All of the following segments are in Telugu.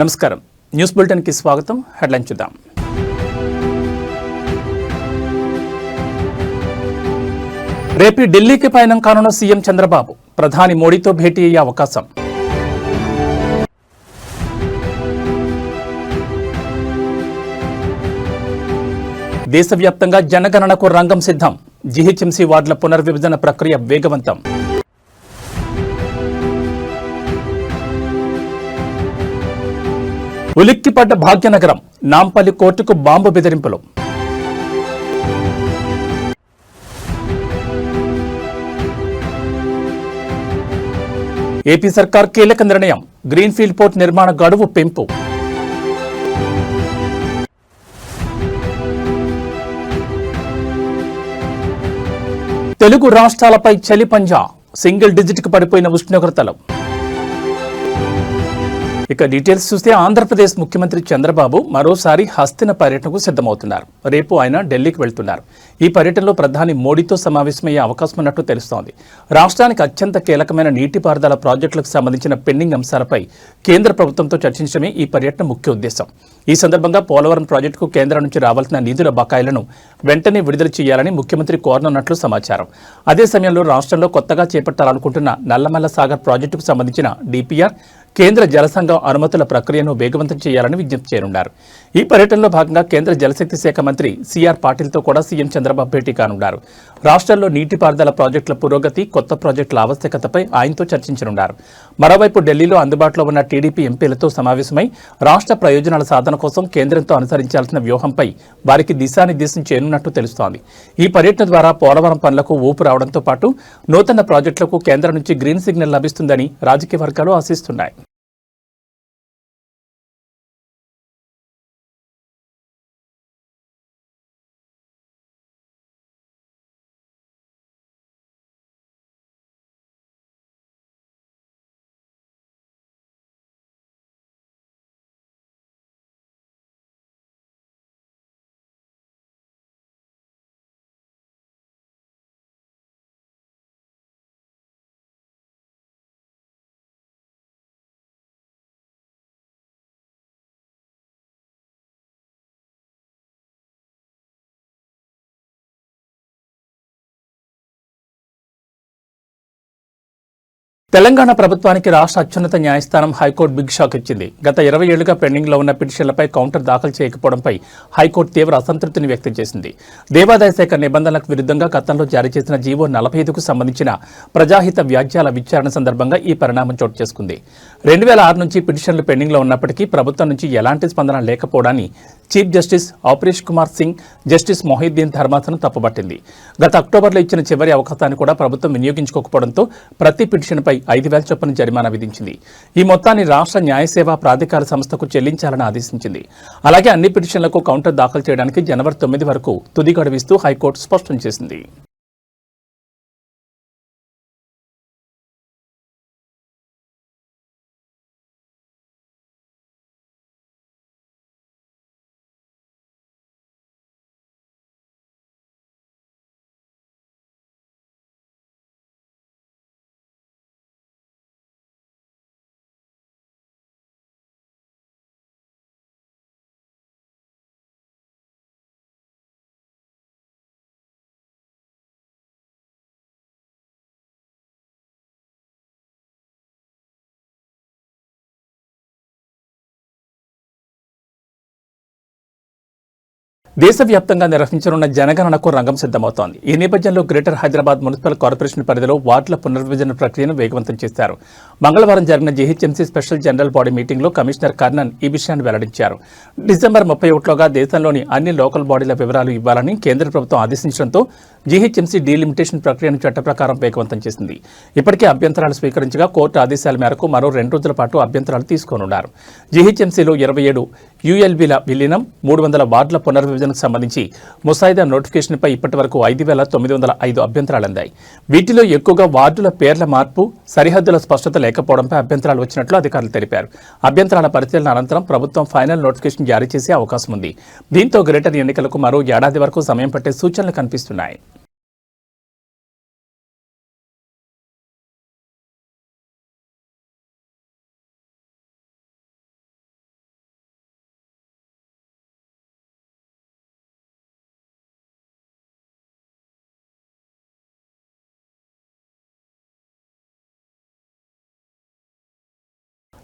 నమస్కారం. న్యూస్ బులెటిన్కి స్వాగతం. హెడ్లైన్ చూద్దాం. రేపు ఢిల్లీకి పయనం కానున్న సీఎం చంద్రబాబు. ప్రధాని మోడీతో భేటీ అయ్యే అవకాశం. దేశవ్యాప్తంగా జనగణనకు రంగం సిద్ధం. జీహెచ్ఎంసీ వార్డుల పునర్విభజన ప్రక్రియ వేగవంతం. ఉలిక్కిపడ్డ భాగ్యనగరం నాంపల్లి కోర్టుకు బాంబు బెదిరింపులు. ఏపీ సర్కార్ కీలక నిర్ణయం గ్రీన్ఫీల్డ్ పోర్ట్ నిర్మాణ గడువు పెంపు. తెలుగు రాష్ట్రాలపై చలి పంజా సింగిల్ డిజిట్కు పడిపోయిన ఉష్ణోగ్రతలు. ఇక డీటెయిల్స్ చూస్తే ఆంధ్రప్రదేశ్ ముఖ్యమంత్రి చంద్రబాబు మరోసారి హస్తిన పర్యటనకు సిద్ధమవుతున్నారు. రేపు ఆయన ఢిల్లీకి వెళ్తున్నారు. ఈ పర్యటనలో ప్రధాని మోడీతో సమావేశమయ్యే అవకాశం ఉన్నట్టు తెలుస్తోంది. రాష్ట్రానికి అత్యంత కీలకమైన నీటిపారుదల ప్రాజెక్టులకు సంబంధించిన పెండింగ్ అంశాలపై కేంద్ర ప్రభుత్వంతో చర్చించడమే ఈ పర్యటన ముఖ్య ఉద్దేశం. ఈ సందర్భంగా పోలవరం ప్రాజెక్టుకు కేంద్రం నుంచి రావాల్సిన నిధుల బకాయిలను వెంటనే విడుదల చేయాలని ముఖ్యమంత్రి కోరనున్నట్లు సమాచారం. అదే సమయంలో రాష్ట్రంలో కొత్తగా చేపట్టాలనుకుంటున్న నల్లమల్ల సాగర్ ప్రాజెక్టుకు సంబంధించిన డిపిఆర్ కేంద్ర జలసంఘం అనుమతుల ప్రక్రియను వేగవంతం చేయాలని విజ్ఞప్తి చేయనున్నారు. ఈ పర్యటనలో భాగంగా కేంద్ర జలశక్తి శాఖ మంత్రి సిఆర్ పాటిల్తో కూడా సీఎం చంద్రబాబు భేటీ కానున్నారు. రాష్ట్రంలో నీటిపారుదల ప్రాజెక్టుల పురోగతి కొత్త ప్రాజెక్టుల ఆవశ్యకతపై ఆయనతో చర్చించనున్నారు. మరోవైపు ఢిల్లీలో అందుబాటులో ఉన్న టీడీపీ ఎంపీలతో సమావేశమై రాష్ట్ర ప్రయోజనాల సాధన కోసం కేంద్రంతో అనుసరించాల్సిన వ్యూహంపై వారికి దిశానిర్దేశం చేయనున్నట్టు తెలుస్తోంది. ఈ పర్యటన ద్వారా పోలవరం పనులకు ఊపు రావడంతో పాటు నూతన ప్రాజెక్టులకు కేంద్రం నుంచి గ్రీన్ సిగ్నల్ లభిస్తుందని రాజకీయ వర్గాలు ఆశిస్తున్నాయి. తెలంగాణ ప్రభుత్వానికి రాష్ట్ర అత్యున్నత న్యాయస్థానం హైకోర్టు బిగ్ షాక్ ఇచ్చింది. గత ఇరవై ఏళ్ళుగా పెండింగ్లో ఉన్న పిటిషన్లపై కౌంటర్ దాఖలు చేయకపోవడంపై హైకోర్టు తీవ్ర అసంతృప్తిని వ్యక్తం చేసింది. దేవాదాయ శాఖ నిబంధనలకు విరుద్ధంగా గతంలో జారీ చేసిన జీవో నలభై ఐదుకు సంబంధించిన ప్రజాహిత వ్యాజ్యాల విచారణ సందర్భంగా ఈ పరిణామం చోటు చేసుకుంది. రెండు వేల ఆరు నుంచి పిటిషన్లు పెండింగ్లో ఉన్నప్పటికీ ప్రభుత్వం నుంచి ఎలాంటి స్పందన లేకపోవడాన్ని chief justice Aparesh Kumar Singh justice Mohiddin ధర్మాసనం తప్పుపట్టింది. గత అక్టోబర్లో ఇచ్చిన చివరి అవకాశాన్ని కూడా ప్రభుత్వం వినియోగించుకోకపోవడంతో ప్రతి పిటిషన్పై ఐదు వేల చొప్పున జరిమానా విధించింది. ఈ మొత్తాన్ని రాష్ట్ర న్యాయసేవా ప్రాధికార సంస్థకు చెల్లించాలని ఆదేశించింది. అలాగే అన్ని పిటిషన్లకు కౌంటర్ దాఖలు చేయడానికి జనవరి తొమ్మిది వరకు తుది గడువిస్తూ హైకోర్టు స్పష్టం చేసింది. దేశవ్యాప్తంగా నిర్వహించనున్న జనగణనకు రంగం సిద్ధమవుతోంది. ఈ నేపథ్యంలో గ్రేటర్ హైదరాబాద్ మున్సిపల్ కార్పొరేషన్ పరిధిలో వార్డుల పునర్విభజన ప్రక్రియను వేగవంతం చేశారు. మంగళవారం జరిగిన జీహెచ్ఎంసీ స్పెషల్ జనరల్ బాడీ మీటింగ్లో కమిషనర్ కర్ణన్ ఈ విషయాన్ని వెల్లడించారు. డిసెంబర్ ముప్పై ఒకటిలోగా దేశంలోని అన్ని లోకల్ బాడీల వివరాలు ఇవ్వాలని కేంద్ర ప్రభుత్వం ఆదేశించడంతో జీహెచ్ఎంసీ డీలిమిటేషన్ ప్రక్రియను చట్ట ప్రకారం వేగవంతం చేసింది. ఇప్పటికే అభ్యంతరాలు స్వీకరించగా కోర్టు ఆదేశాల మేరకు మరో రెండు రోజుల పాటు అభ్యంతరాలు తీసుకోనున్నారు. జీహెచ్ఎంసీలో ఇరవై ఏడు యూఎల్బీల విలీనం మూడు వందల వార్డుల పునర్విభజనకు సంబంధించి ముసాయిదా నోటిఫికేషన్పై ఇప్పటి వరకు ఐదు వేల తొమ్మిది వందల ఐదు అభ్యంతరాలు అందాయి. వీటిలో ఎక్కువగా వార్డుల పేర్ల మార్పు సరిహద్దుల స్పష్టత లేకపోవడంపై అభ్యంతరాలు వచ్చినట్లు అధికారులు తెలిపారు. అభ్యంతరాల పరిశీలన అనంతరం ప్రభుత్వం ఫైనల్ నోటిఫికేషన్ జారీ చేసే అవకాశం ఉంది దీంతో గ్రేటర్ ఎన్నికలకు మరో ఏడాది వరకు సమయం పట్టే సూచనలు కనిపిస్తున్నాయి.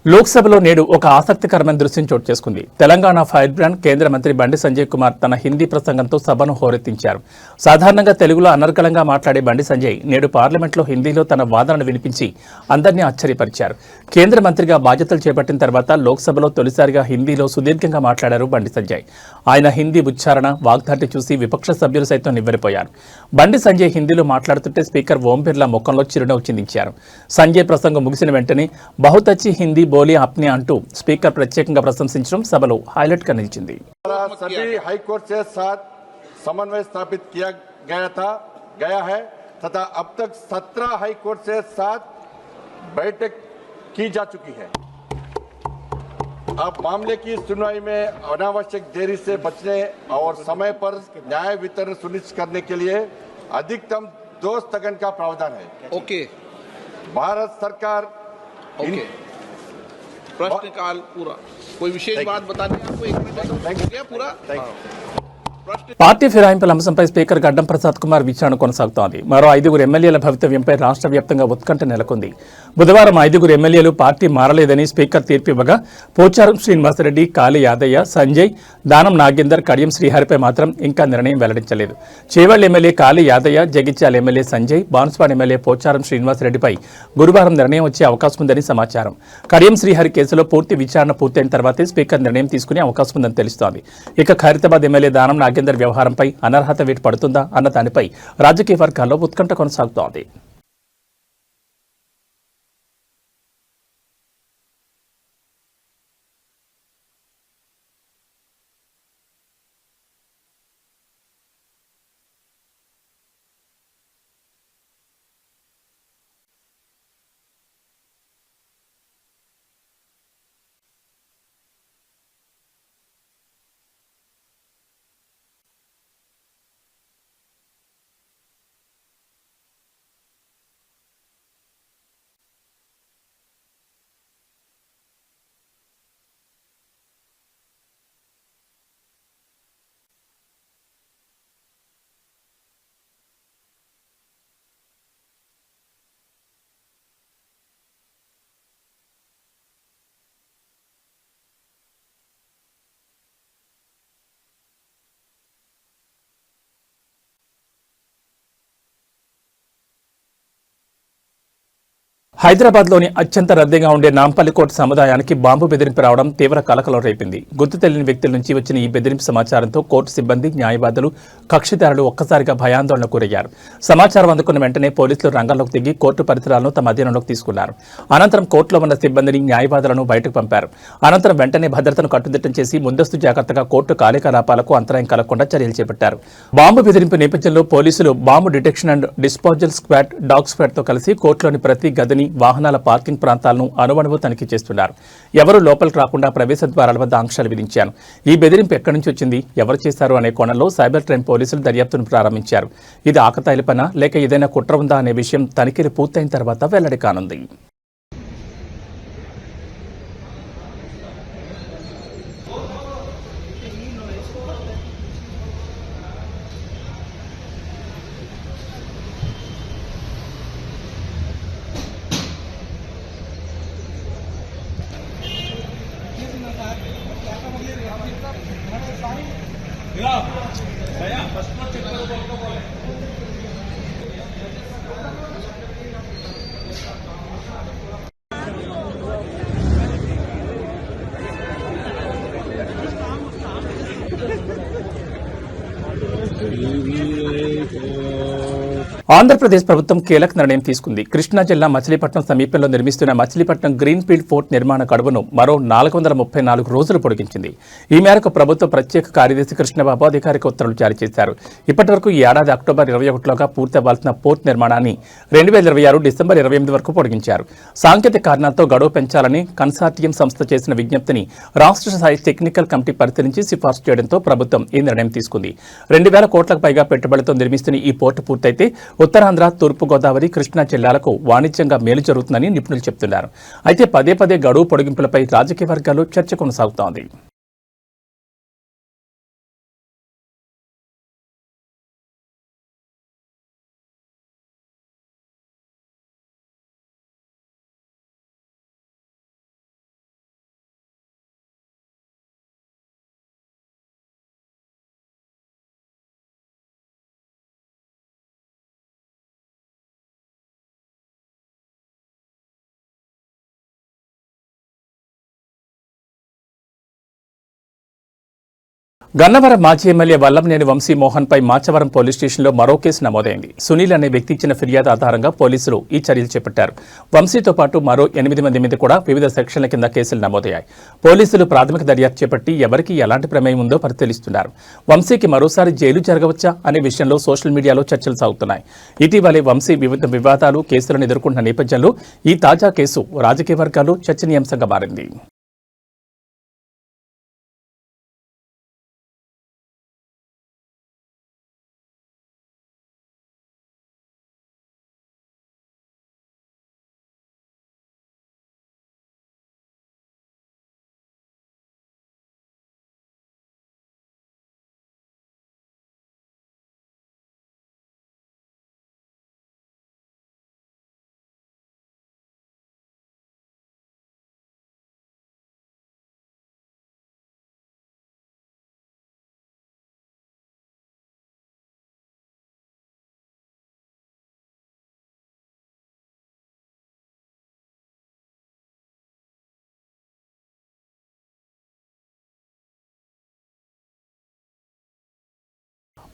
లోక్సభలో నేడు ఒక ఆసక్తికరమైన దృశ్యం చోటు చేసుకుంది. తెలంగాణ ఫైర్ బ్రాండ్ కేంద్ర మంత్రి బండి సంజయ్ కుమార్ తన హిందీ ప్రసంగంతో సభను హోరెత్తించారు. సాధారణంగా తెలుగులో అనర్గళంగా మాట్లాడే బండి సంజయ్ నేడు పార్లమెంట్లో హిందీలో తన వాదనను వినిపించి అందరినీ ఆశ్చర్యపరిచారు. కేంద్ర మంత్రిగా బాధ్యతలు చేపట్టిన తర్వాత లోక్సభలో తొలిసారిగా హిందీలో సుదీర్ఘంగా మాట్లాడారు బండి సంజయ్. ఆయన హిందీ ఉచ్చారణ వాగ్దాటి చూసి విపక్ష సభ్యులు సైతం నివ్వెరిపోయారు. బండి సంజయ్ హిందీలో మాట్లాడుతుంటే స్పీకర్ ఓం బిర్లా ముఖంలో చిరునవ్వు చిందించారు. సంజయ్ ప్రసంగం ముగిసిన వెంటనే బహుతచ్చి హిందీ బోలీ అప్నే అంటూ స్పీకర్ ప్రత్యేకంగా ప్రశంసించడం సభలో హైలైట్ గా నిలిచింది द्वारा सभी हाई कोर्ट से साथ समन्वय स्थापित किया गया था गया है तथा अब तक 17 हाई कोर्ट से साथ बैठक की जा चुकी है अब मामले की सुनवाई में अनावश्यक देरी से बचने और समय पर न्याय वितरण सुनिश्चित करने के लिए अधिकतम दो स्थगन का प्रावधान है ओके भारत सरकार इन- ओके प्रश्न काल पूरा कोई विशेष Thank you. बात बतानी है आपको एक मिनट Thank हो you. गया पूरा Thank हाँ। प्रश्न పార్టీ ఫిరాయింపుల అంశంపై స్పీకర్ గడ్డం ప్రసాద్ కుమార్ విచారణ కొనసాగుతోంది మరో ఐదుగురు ఎమ్మెల్యేల భవితవ్యంపై రాష్ట్ర వ్యాప్తంగా ఉత్కంఠ నెలకొంది బుధవారం ఐదుగురు ఎమ్మెల్యేలు పార్టీ మారలేదని స్పీకర్ తీర్పివ్వగా పోచారం శ్రీనివాసరెడ్డి కాళీ యాదయ్య సంజయ్ దానం నాగేందర్ కడియం శ్రీహరిపై మాత్రం ఇంకా నిర్ణయం వెల్లడించలేదు. Chevella MLA Kale Yadaiah Jagtial MLA Sanjay Banswada MLA Pocharam శ్రీనివాసరెడ్డిపై గురువారం నిర్ణయం వచ్చే అవకాశం ఉందని సమాచారం. కడియం శ్రీహరి కేసులో పూర్తి విచారణ పూర్తయిన తర్వాతే స్పీకర్ నిర్ణయం తీసుకునే అవకాశం ఉందని తెలుస్తోంది. ఇక ఖైరతాబాద్ ఎమ్మెల్యే దానం నాగేందర్ వ్యవహారంపై అనర్హత వేటు పడుతుందా అన్న దానిపై రాజకీయ వర్గాల్లో ఉత్కంఠ కొనసాగుతోంది. హైదరాబాద్లోని అత్యంత రద్దీగా ఉండే నాంపల్లికోట సముదాయానికి బాంబు బెదిరింపు రావడం తీవ్ర కలకలం రేపింది. గుర్తు తెలియని వ్యక్తుల నుంచి వచ్చిన ఈ బెదిరింపు సమాచారంతో కోర్టు సిబ్బంది న్యాయవాదులు కక్షిదారులు ఒక్కసారిగా భయాందోళనకు గురయ్యారు. సమాచారం అందుకున్న వెంటనే పోలీసులు రంగంలోకి దిగి కోర్టు పరిసరాలను తమ అధీనంలోకి తీసుకున్నారు. అనంతరం కోర్టులో ఉన్న సిబ్బందిని న్యాయవాదులను బయటకు పంపారు. అనంతరం వెంటనే భద్రతను కట్టుదిట్టం చేసి ముందస్తు జాగ్రత్తగా కోర్టు కార్యకలాపాలకు అంతరాయం కలగకుండా చర్యలు చేపట్టారు. బాంబు బెదిరింపు నేపథ్యంలో పోలీసులు bomb detection and disposal squad dog స్క్వాడ్తో కలిసి కోర్టులోని ప్రతి గదిని వాహనాల పార్కింగ్ ప్రాంతాలను అనువనువు తనిఖీ చేస్తున్నారు. ఎవరు లోపలికి రాకుండా ప్రవేశ ద్వారాల వద్ద ఆంక్షలు విధించారు. ఈ బెదిరింపు ఎక్కడి నుంచి వచ్చింది? ఎవరు చేశారు అనే కోణంలో సైబర్ క్రైమ్ పోలీసులు దర్యాప్తును ప్రారంభించారు. ఇది ఆకతాయిలపన లేక ఏదైనా కుట్ర ఉందా అనే విషయం తనిఖీలు పూర్తయిన తర్వాత వెల్లడి కానుంది. ఆంధ్రప్రదేశ్ ప్రభుత్వం కీలక నిర్ణయం తీసుకుంది. కృష్ణా జిల్లా మచిలీపట్నం సమీపంలో నిర్మిస్తున్న మచిలీపట్నం గ్రీన్ ఫీల్డ్ ఫోర్ట్ నిర్మాణ గడువును మరో నాలుగు వందల ముప్పై నాలుగు రోజులు పొడిగించింది. ఈ మేరకు ప్రభుత్వ ప్రత్యేక కార్యదర్శి కృష్ణబాబు అధికారిక ఉత్తర్వులు జారీ చేశారు. ఇప్పటి వరకు ఈ ఏడాది అక్టోబర్ ఇరవై ఒకటిలోగా పూర్తి అవ్వాల్సిన పోర్ట్ నిర్మాణాన్ని రెండు వేల ఇరవై ఆరు డిసెంబర్ ఇరవై ఎనిమిది వరకు పొడిగించారు. సాంకేతిక కారణాలతో గడువు పెంచాలని కన్సార్టియం సంస్థ చేసిన విజ్ఞప్తిని రాష్ట్ర స్థాయి టెక్నికల్ కమిటీ పరిశీలించి సిఫార్సు చేయడంతో ప్రభుత్వం ఈ నిర్ణయం తీసుకుంది. రెండు వేల కోట్లకు పైగా పెట్టుబడితో నిర్మిస్తున్న ఈ పోర్టు పూర్తయితే ఉత్తరాంధ్ర తూర్పు గోదావరి కృష్ణా జిల్లాలకు వాణిజ్యంగా మేలు జరుగుతుందని నిపుణులు చెబుతున్నారు అయితే పదే పదే గడువు పొడిగింపులపై రాజకీయ వర్గాల్లో చర్చ కొనసాగుతోంది. గన్నవరం మాజీ ఎమ్మెల్యే వల్లంనేని వంశీ మోహన్పై మాచవరం పోలీస్ స్టేషన్లో మరో కేసు నమోదైంది. సునీల్ అనే వ్యక్తి ఇచ్చిన ఫిర్యాదు ఆధారంగా పోలీసులు ఈ చర్యలు చేపట్టారు. వంశీతో పాటు మరో ఎనిమిది మంది మీద కూడా వివిధ సెక్షన్ల కింద కేసులు నమోదయ్యాయి. పోలీసులు ప్రాథమిక దర్యాప్తు చేపట్టి ఎవరికి ఎలాంటి ప్రమేయం ఉందో పరిశీలిస్తున్నారు. వంశీకి మరోసారి జైలు జరగవచ్చా అనే విషయంలో సోషల్ మీడియాలో చర్చలు సాగుతున్నాయి. ఇటీవలే వంశీ వివిధ వివాదాలు కేసులను ఎదుర్కొంటున్న నేపథ్యంలో ఈ తాజా కేసు రాజకీయ వర్గాలు చర్చనీయాంశంగా మారింది.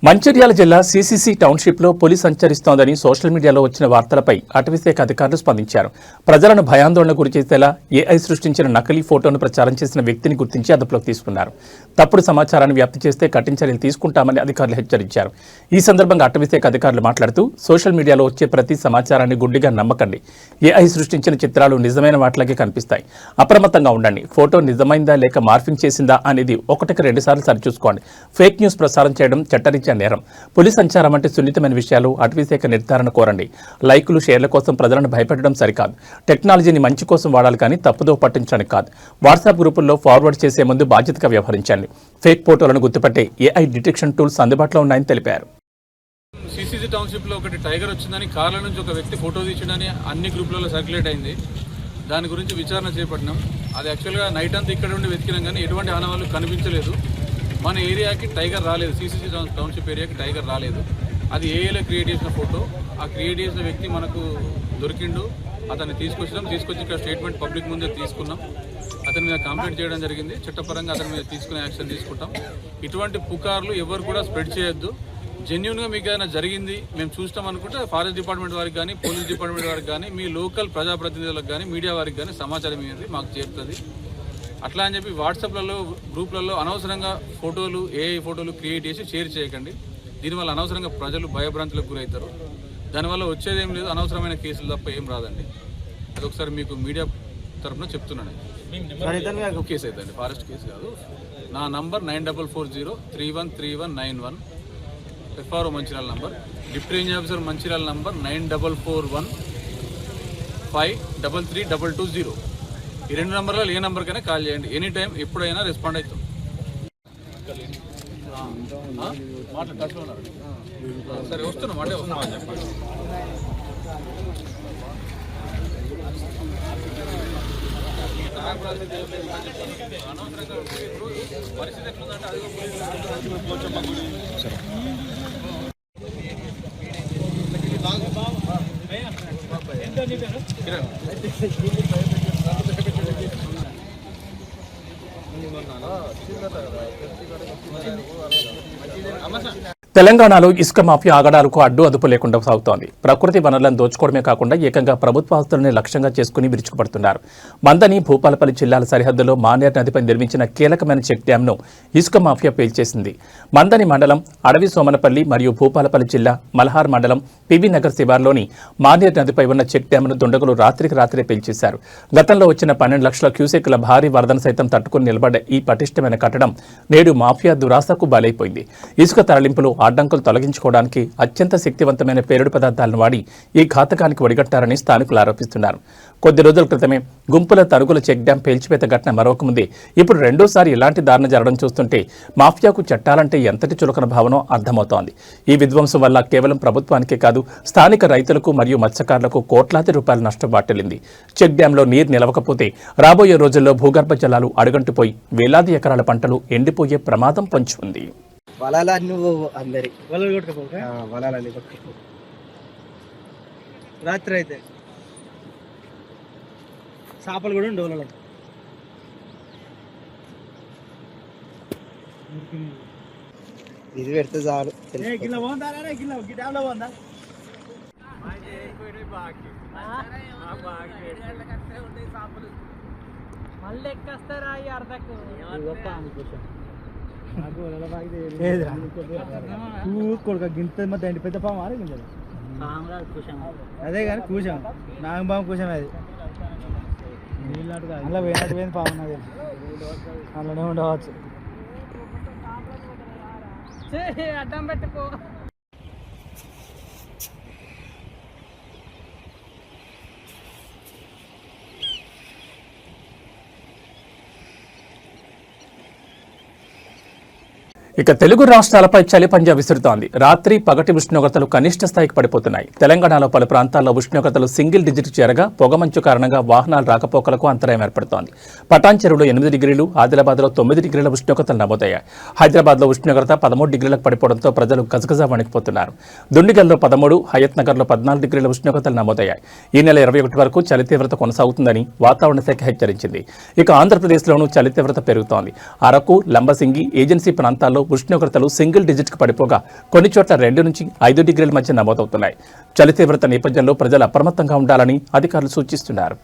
మంచిర్యాల జిల్లా సీసీసీ టౌన్షిప్లో పులి సంచరిస్తోందని సోషల్ మీడియాలో వచ్చిన వార్తలపై అటవీశాఖ అధికారులు స్పందించారు. ప్రజలను భయాందోళన గురిచేసేలా ఏఐ సృష్టించిన నకిలీ ఫోటోను ప్రచారం చేసిన వ్యక్తిని గుర్తించి అదుపులోకి తీసుకున్నారు. తప్పుడు సమాచారాన్ని వ్యాప్తి చేస్తే కఠిన చర్యలు తీసుకుంటామని అధికారులు హెచ్చరించారు. ఈ సందర్భంగా అటవీశాఖ అధికారులు మాట్లాడుతూ సోషల్ మీడియాలో వచ్చే ప్రతి సమాచారాన్ని గుడ్డిగా నమ్మకండి. ఏఐ సృష్టించిన చిత్రాలు నిజమైన వాటిలాగే కనిపిస్తాయి. అప్రమత్తంగా ఉండండి. ఫోటో నిజమైందా లేక మార్ఫింగ్ చేసిందా అనేది ఒకటికి రెండుసార్లు సరిచూసుకోండి. ఫేక్ న్యూస్ ప్రసారం చేయడం చట్టరీత్యా నేరం. పులి సంచారం అంటే సున్నితమైన విషయాలు అటవీశాఖ నిర్ధారణ కోరండి. లైకులు షేర్ల కోసం ప్రజలను భయపెట్టడం సరికాదు. టెక్నాలజీని మంచి కోసం వాడాలి కానీ తప్పుదో పట్టించడానికి కాదు. వాట్సాప్ గ్రూపుల్లో ఫార్వర్డ్ చేసే ముందు బాధ్యతగా వ్యవహరించండి. ఫేక్ ఫోటోలను గుర్తుపట్టే ఏఐ డిటెక్షన్ టూల్స్ అందుబాటులో ఉన్నాయని తెలిపారు. సిసిసి టౌన్షిప్లో ఒకటి టైగర్ వచ్చిందని కార్ల నుంచి ఒక వ్యక్తి ఫోటో తీసిండని అన్ని గ్రూపులలో సర్క్యులేట్ అయింది. దాని గురించి విచారణ చేపట్టినాం. అది యాక్చువల్గా నైట్ అంతా ఇక్కడ ఉండి వెతికినాం కానీ ఎటువంటి ఆనవాళ్ళు కనిపించలేదు. మన ఏరియాకి టైగర్ రాలేదు. సీసీసీ టౌన్షిప్ ఏరియాకి టైగర్ రాలేదు. అది ఏఏలో క్రియేట్ చేసిన ఫోటో ఆ క్రియేట్ చేసిన వ్యక్తి మనకు దొరికిండు. అతన్ని తీసుకొచ్చినాం. తీసుకొచ్చి ఇక్కడ స్టేట్మెంట్ పబ్లిక్ ముందే తీసుకున్నాం. అతని మీద కంప్లైంట్ చేయడం జరిగింది. చట్టపరంగా అతని మీద తీసుకునే యాక్షన్ తీసుకుంటాం. ఇటువంటి పుకార్లు ఎవరు కూడా స్ప్రెడ్ చేయొద్దు. జెన్యున్గా మీకు ఏదైనా జరిగింది మేము చూస్తాం అనుకుంటే ఫారెస్ట్ డిపార్ట్మెంట్ వారికి కానీ పోలీస్ డిపార్ట్మెంట్ వారికి కానీ మీ లోకల్ ప్రజాప్రతినిధులకు కానీ మీడియా వారికి కానీ సమాచారం ఇవ్వండి. మాకు చేరుతుంది. అట్లా అని చెప్పి వాట్సాప్లలో గ్రూప్లలో అనవసరంగా ఫోటోలు ఏఐ ఫోటోలు క్రియేట్ చేసి షేర్ చేయకండి. దీనివల్ల అనవసరంగా ప్రజలు భయభ్రాంతులకు గురవుతారు. దానివల్ల వచ్చేది ఏం లేదు అనవసరమైన కేసులు తప్ప ఏం రాదండి. అది ఒకసారి మీకు మీడియా తరఫున చెప్తున్నాను. కేసు అవుతుంది ఫారెస్ట్ కేసు కాదు. నా number nine double four zero three one three one nine one. FRO Mancherial number. Deputy range officer Mancherial number nine double four one five double three double two zero. ఈ రెండు నంబర్లలో ఏ నెంబర్కైనా కాల్ చేయండి. ఎనీ టైం ఎప్పుడైనా రెస్పాండ్ అవుతాం. సరే వస్తున్నాం అంటే వస్తున్నాం అని చెప్పండి. పరిస్థితి ఎట్లుందంటే అది వచ్చింది. తెలంగాణలో ఇసుక మాఫియా ఆగడాలకు అడ్డు అదుపు లేకుండా సాగుతోంది. ప్రకృతి వనరులను దోచుకోవడమే కాకుండా ఏకంగా ప్రభుత్వ ఆస్తులను లక్ష్యంగా చేసుకుని విరుచుకుపడుతున్నారు. మందని భూపాలపల్లి జిల్లాల సరిహద్దులో మానేర్ నదిపై నిర్మించిన కీలకమైన చెక్ డ్యాంను ఇసుక మాఫియా పేల్చేసింది. మందని మండలం అడవి సోమనపల్లి మరియు భూపాలపల్లి జిల్లా మల్హార్ మండలం పివి నగర్ శివార్లోని మానేర్ నదిపై ఉన్న చెక్ డ్యాంను దుండగులు రాత్రికి రాత్రే పేల్చేశారు. గతంలో వచ్చిన పన్నెండు లక్షల క్యూసెక్ల భారీ వరదను సైతం తట్టుకుని నిలబడ్డ ఈ పటిష్టమైన కట్టడం నేడు మాఫియా దురాశకు బలైపోయింది. ఇసుక తరలింపులు అడ్డంకులు తొలగించుకోవడానికి అత్యంత శక్తివంతమైన పేరుడు పదార్థాలను వాడి ఈ ఘాతకానికి ఒడిగట్టారని స్థానికులు ఆరోపిస్తున్నారు. కొద్ది రోజుల క్రితమే గుంపుల తరుగుల చెక్ డ్యాం పేల్చివేత ఘటన మరొక ముందే. ఇప్పుడు రెండోసారి ఇలాంటి దారుణ జరగడం చూస్తుంటే మాఫియాకు చట్టాలంటే ఎంతటి చులకన భావనో అర్థమవుతోంది. ఈ విధ్వంసం వల్ల కేవలం ప్రభుత్వానికే కాదు స్థానిక రైతులకు మరియు మత్స్యకారులకు కోట్లాది రూపాయల నష్టం వాటిల్లింది. చెక్ డ్యాంలో నీరు నిలవకపోతే రాబోయే రోజుల్లో భూగర్భ జలాలు అడుగంటుపోయి వేలాది ఎకరాల పంటలు ఎండిపోయే ప్రమాదం పొంచి ఉంది. వలాలా నువ్వు అందరి వలలు కొట్టుకపో వలాలని కొట్టుకపో. రాత్రి అయితే చేపలు కూడా ఉండే వలలో. ఇది పెడితే చాలు. మళ్ళీ ఎక్కేస్తారా ఈ అర్ధకు? కొడుక గింత మధ్య ఎండి పెద్ద పాము ఆరే గింజలు. అదే కానీ కూసాం నాగం పాము కూసాం అది. అలా పోయినట్టు పోయింది పాము నాకు తెలుసు. అందులోనే ఉండవచ్చు. అడ్డం పెట్టుకో ఇక తెలుగు రాష్ట్రాలపై చలి పంజా విసురుతోంది. రాత్రి పగటి ఉష్ణోగ్రతలు కనిష్ట స్థాయికి పడిపోతున్నాయి. తెలంగాణలో పలు ప్రాంతాల్లో ఉష్ణోగ్రతలు సింగిల్ డిజిట్ చేరగా పొగమంచు కారణంగా వాహనాలు రాకపోకలకు అంతరాయం ఏర్పడుతోంది. పటాన్ చెరువులో ఎనిమిది డిగ్రీలు ఆదిలాబాద్లో తొమ్మిది డిగ్రీల ఉష్ణోగ్రతలు నమోదయ్యాయి. హైదరాబాద్లో ఉష్ణోగ్రత పదమూడు డిగ్రీలకు పడిపోవడంతో ప్రజలు గజగజ వణికిపోతున్నారు. దుండిగల్లో పదమూడు హయత్ నగర్లో పద్నాలుగు డిగ్రీల ఉష్ణోగ్రతలు నమోదయ్యాయి. ఈ నెల ఇరవై ఒకటి వరకు చలి తీవ్రత కొనసాగుతుందని వాతావరణ శాఖ హెచ్చరించింది. ఇక ఆంధ్రప్రదేశ్లోనూ చలి తీవ్రత పెరుగుతోంది. అరకు లంబసింగి ఏజెన్సీ ప్రాంతాల్లో ఉష్ణోగ్రతలు సింగిల్ డిజిట్కి పడిపోగా కొన్ని చోట్ల రెండు నుంచి ఐదు డిగ్రీల మధ్య నమోదవుతున్నాయి. చలి తీవ్రత నేపథ్యంలో ప్రజలు అప్రమత్తంగా ఉండాలని అధికారులు సూచిస్తున్నారు.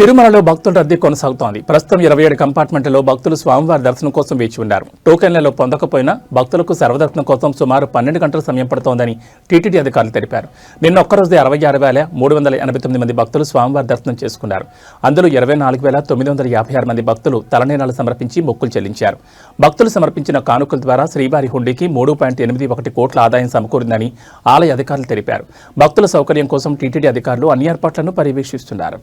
తిరుమలలో భక్తుల రద్దీ కొనసాగుతోంది. ప్రస్తుతం ఇరవై ఏడు కంపార్ట్మెంట్లలో భక్తులు స్వామివారి దర్శనం కోసం వేచి ఉన్నారు. టోకెన్లలో పొందకపోయినా భక్తులకు సర్వదర్శనం కోసం సుమారు పన్నెండు గంటల సమయం పడుతోందని టీటీడీ అధికారులు తెలిపారు. నిన్న ఒక్కరోజే అరవై ఆరు వేల మూడు వందల ఎనభై తొమ్మిది మంది భక్తులు స్వామివారి దర్శనం చేసుకున్నారు. అందులో ఇరవై నాలుగు వేల తొమ్మిది వందల యాభై ఆరు మంది భక్తులు తలనీనాలు సమర్పించి మొక్కులు చెల్లించారు. భక్తులు సమర్పించిన కానుకల ద్వారా శ్రీవారి హుండీకి మూడు పాయింట్ ఎనిమిది ఒకటి కోట్ల ఆదాయం సమకూరిందని ఆలయ అధికారులు తెలిపారు. భక్తుల సౌకర్యం కోసం టీటీడీ అధికారులు అన్ని ఏర్పాట్లను పర్యవేక్షిస్తున్నారు.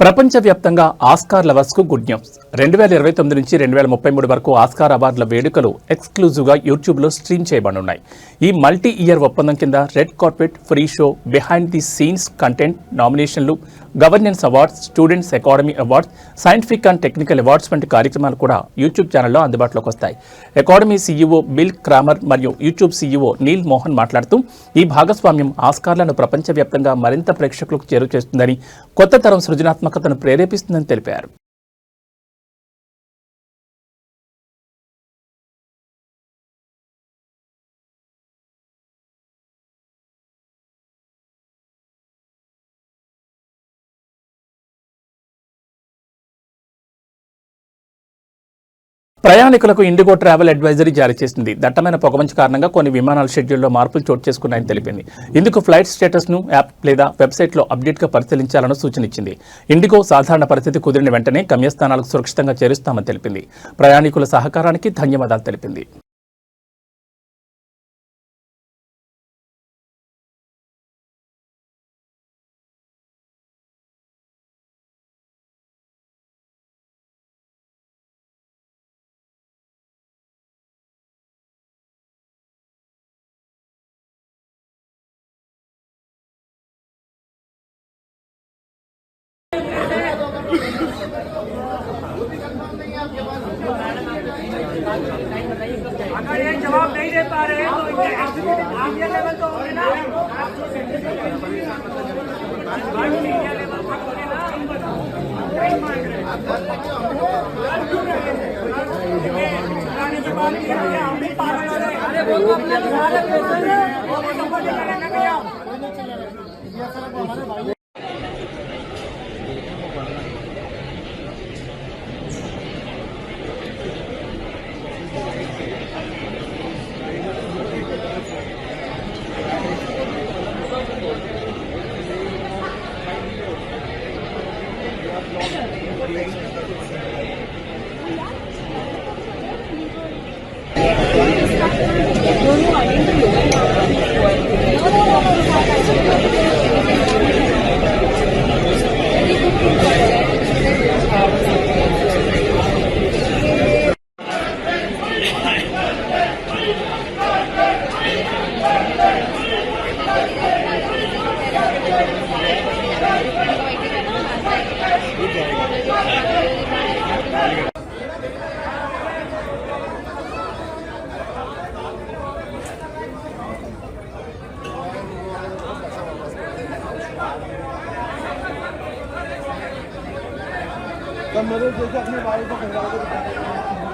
ప్రపంచవ్యాప్తంగా ఆస్కార్ లవర్స్కు గుడ్ న్యూస్. రెండు వేల ఇరవై తొమ్మిది నుంచి రెండు వేల ముప్పై మూడు వరకు ఆస్కార్ అవార్డుల వేడుకలు ఎక్స్క్లూజివ్గా యూట్యూబ్లో స్ట్రీమ్ చేయబడున్నాయి ఈ మల్టీ ఇయర్ ఒప్పందం కింద red carpet pre show behind the scenes content నామినేషన్లు governance awards students academy awards scientific and technical awards వంటి కార్యక్రమాలు కూడా యూట్యూబ్ ఛానల్లో అందుబాటులోకి వస్తాయి. అకాడమీ సీఈఓ బిల్ క్రామర్ మరియు యూట్యూబ్ సీఈఓ నీల్ మోహన్ మాట్లాడుతూ ఈ భాగస్వామ్యం ఆస్కార్లను ప్రపంచవ్యాప్తంగా మరింత ప్రేక్షకులకు చేరువ చేస్తుందని కొత్త తరం సృజనాత్మకతను ప్రేరేపిస్తుందని తెలిపారు. ప్రయాణికులకు ఇండిగో ట్రావెల్ అడ్వైజరీ జారీ చేసింది. దట్టమైన పొగమంచు కారణంగా కొన్ని విమానాల షెడ్యూల్లో మార్పులు చోటు చేసుకున్నాయని తెలిపింది. ఇందుకు ఫ్లైట్ స్టేటస్ను యాప్ లేదా వెబ్సైట్లో అప్డేట్గా పరిశీలించాలని సూచన ఇచ్చింది ఇండిగో సాధారణ పరిస్థితి కుదిరిన వెంటనే గమ్యస్థానాలకు సురక్షితంగా చేరుస్తామని తెలిపింది. ప్రయాణికుల సహకారానికి ధన్యవాదాలు తెలిపింది. अगर ये जवाब नहीं दे पा रहे हैं। तो इनके आप ये लेवल तो होंगे ना इंडिया लेवल ना तो तो तो मेरे जैसे अपने बारे को पहला